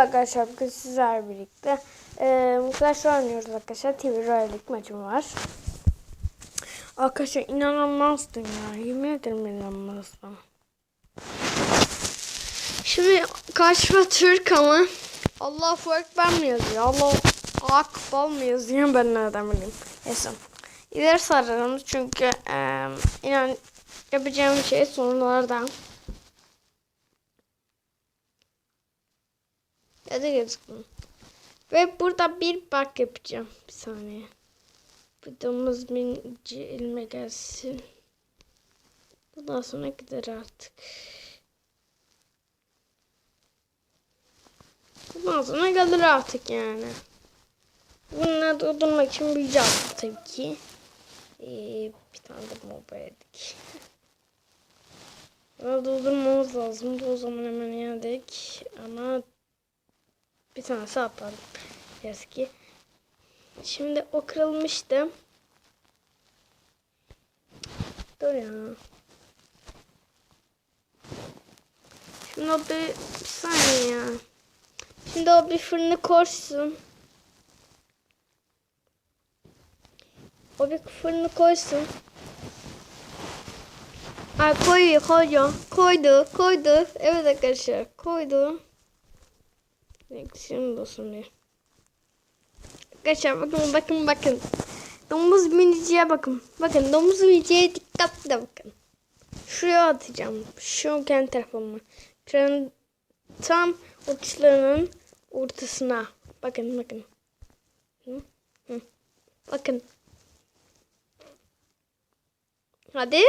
Arkadaşlar bugün sizler birlikte e, Clash oynuyoruz arkadaşlar. TV Royale'lik maçım var. Arkadaşlar inanılmazdım ya. Yemin ederim inanılmazdım. Şimdi karşıma Türk ama Allahu Ekber mi yazıyor? Allah Akbar mı yazıyor? Ben nereden bileyim. Neyse. İleri sararım çünkü e, inan yapacağım şey sonralardan. Ya da. Ve burada bir bak yapacağım. Bir saniye. Bu domuz binci elime gelsin. Bundan sonra gider artık. Bundan sonra gelir artık yani. Bunları durdurmak için bir can tabii ki. Ee, bir tane de moba yedik. Bunu durdurmamız lazım. O zaman hemen yedik. Ama bir tanesi atladım. Yazık ki. Şimdi o kırılmıştı. Dur ya. Şimdi o bir, bir saniye ya. Şimdi o bir fırını koysun. O bir fırını koysun. Ay koyuyor koyuyor. Koydu koydu. Evet arkadaşlar koydu. Şimdi olsun diye. Arkadaşlar bakın bakın bakın. Domuz miniciye bakın. Bakın domuz miniciye dikkatli bakın. Şuraya atacağım. Şu kendi tarafıma. Tren tam uçlarının ortasına. Bakın bakın. Bakın. Hadi.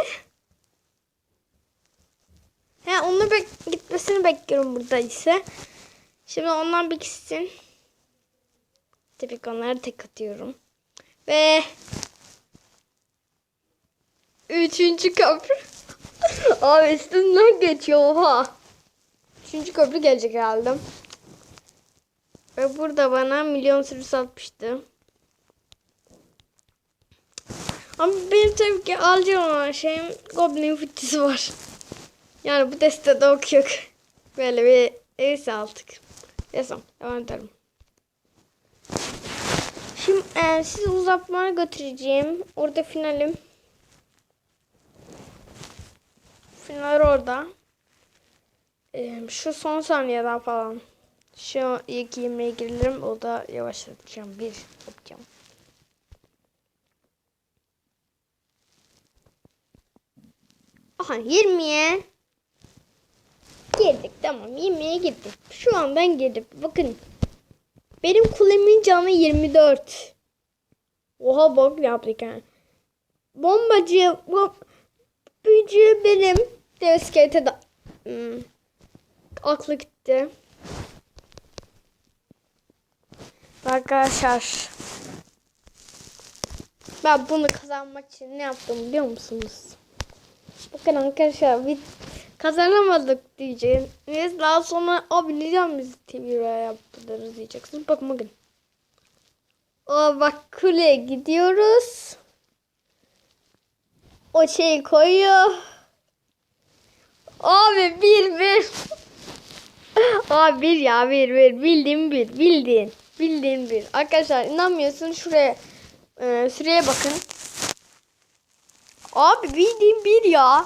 He onu bek gitmesini bekliyorum burada ise. Şimdi onlar bir gitsin. Tabii onları tek atıyorum. Ve üçüncü köprü. Abi üstünden geçiyor oha. Üçüncü köprü gelecek herhalde. Ve burada bana milyon sürüsü atmıştı. Ama benim tabii ki alacağım olan şeyim Goblin fıçısı var. Yani bu destede okuyor. Böyle bir neyse aldık. Neyse devam edelim. Şimdi e, sizi uzatmaya götüreceğim. Orada finalim. Final orada. E, şu son saniyeden falan. Şu ilk yemeğe girelim. O da yavaşlatacağım. Bir yapacağım. Aha 20'ye girdik. Tamam 20'ye girdik. Şu an ben girdim. Bakın. Benim kulemin canı 24. Oha bak yaptık yani. Bombacı, bom, büyücü benim. Da hmm. aklı gitti. Arkadaşlar. Ben bunu kazanmak için ne yaptım biliyor musunuz? Bakın arkadaşlar kazanamadık diyeceğiniz. Daha sonra abi neden biz TV'ye yaptırırız diyeceksiniz. Bakın bakın. O bak kuleye gidiyoruz. O şeyi koyuyor. Abi bir bir. Abi bir ya bir bir. Bildiğin bir. Bildiğin. Bildiğin bir. Arkadaşlar inanmıyorsun şuraya e, süreye bakın. Abi bildiğin bir ya.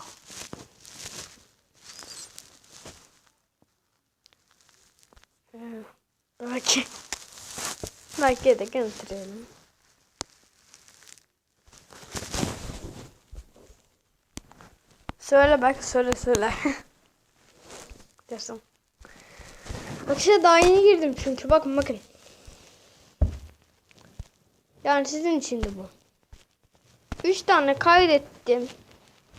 Belki. Belki de getirelim. Söyle bak söyle söyle. Dersim. İşte daha yeni girdim çünkü bakın bakın. Yani sizin için de bu. Üç tane kaydettim.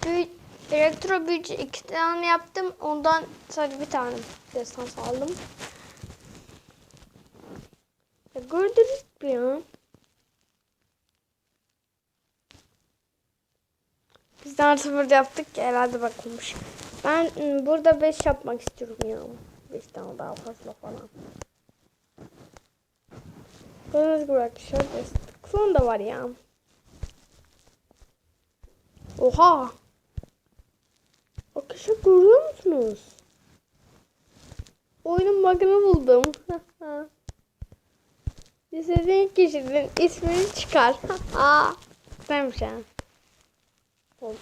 Bir elektro büyücü iki tane yaptım. Ondan sadece bir tane destans aldım. Gördünüz mü ya? Biz de burada yaptık ya herhalde bakılmış. Ben ıı, burada 5 yapmak istiyorum ya. 5 tane daha fazla falan. Gördüğünüz gibi arkadaşlar klon da var ya. Oha. Arkadaşlar görüyor musunuz? Oyunun bug'ını buldum. İstediğin kişinin ismini çıkar. Aa, Neymiş ha? Oldu.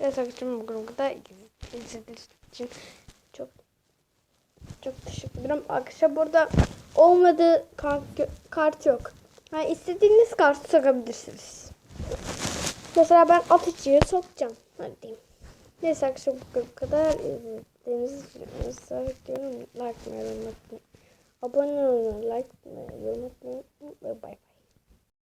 Evet arkadaşlar bu kadar. İzlediğiniz için çok çok teşekkür ederim. Arkadaşlar burada olmadığı kart, kart yok. Yani istediğiniz kartı sokabilirsiniz. Mesela ben atıcıyı sokacağım. Hadi diyeyim. Neyse arkadaşlar bu kadar. İzlediğiniz için like, yorum, like, yorum, abone olmayı, like, yorum, yorum, ve bye.